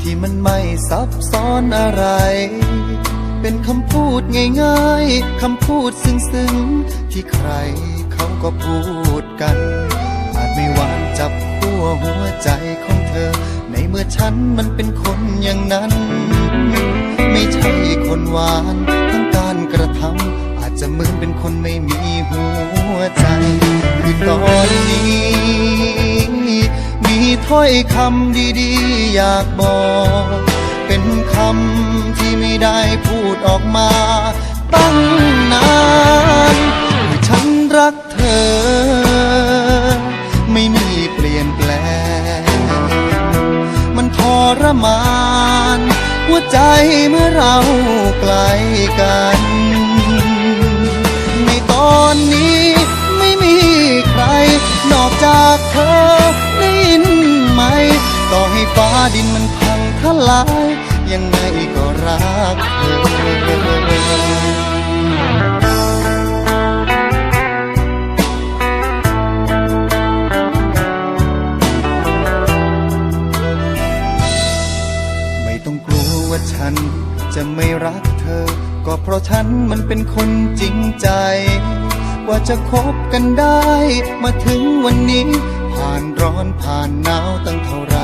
ที่มันไม่ซับซ้อนอะไร เป็นคำพูดง่ายๆ คำพูดซึ้งๆ ที่ใครเขาก็พูดกัน อาจไม่หวานจับขั้วหัวใจของเธอ ในเมื่อฉันมันเป็นคนอย่างนั้น ไม่ใช่คนหวานทั้งการกระทำอาจจะเหมือนเป็นคนไม่มีหัวใจคือตอนนี้ ถ้อยคำดีๆ อยากบอก เป็นคำที่ไม่ได้พูดออกมา ตั้งนานฉันรักเธอ ไม่มีเปลี่ยนแปลง มันทรมาน หัวใจเมื่อเราใกลกัน ในตอนนี้ ลาย ยังไงก็รักเธอไม่ต้องกลัวว่าฉันจะไม่รักเธอ ก็เพราะฉันมันเป็นคนจริงใจ ว่าจะคบกันได้ มาถึงวันนี้ ผ่านร้อนผ่านหนาวตั้งเท่าไหร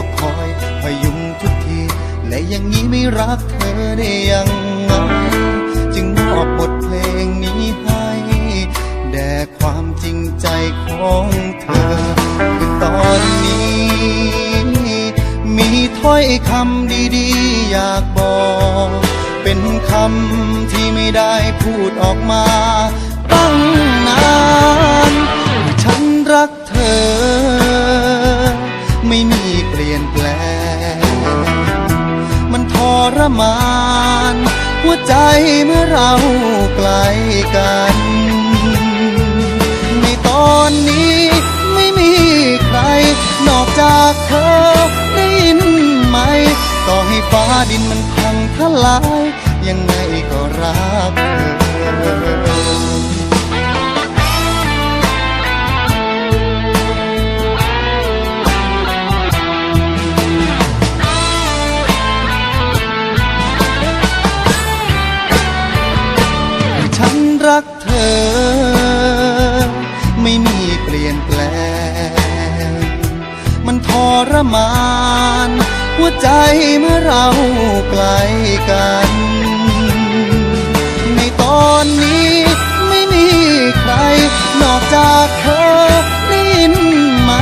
ก็คอยพยุงทุกที และอย่างนี้ไม่รักเธอได้ยังไงจึงมอบบทเพลงนี้ให้ แด่ความจริงใจของเธอคือตอนนี้ มีถ้อยคำดีๆ อยากบอก เป็นคำที่ไม่ได้พูดออกมาตั้งนาน รมาน หัวใจเมื่อเราไกลกัน ในตอนนี้ไม่มีใคร นอกจากเธอได้ยินไหม ต่อให้ฟ้าดินมันพังทลาย ยังไงก็รักเธอ ลี่ยนแปลง มันทรมาน หัวใจเมื่อเราใกลกัน ในตอนนี้ไม่มีใคร นอกจากเธอได้ยินไหม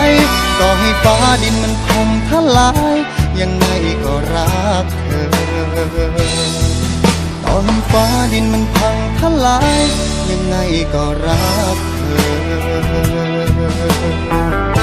ต่อให้ฟ้าดินมันคงทลาย ยังไงก็รักเธอตอนฟ้าดินมันพังทลาย ยังไงก็รักเธอ river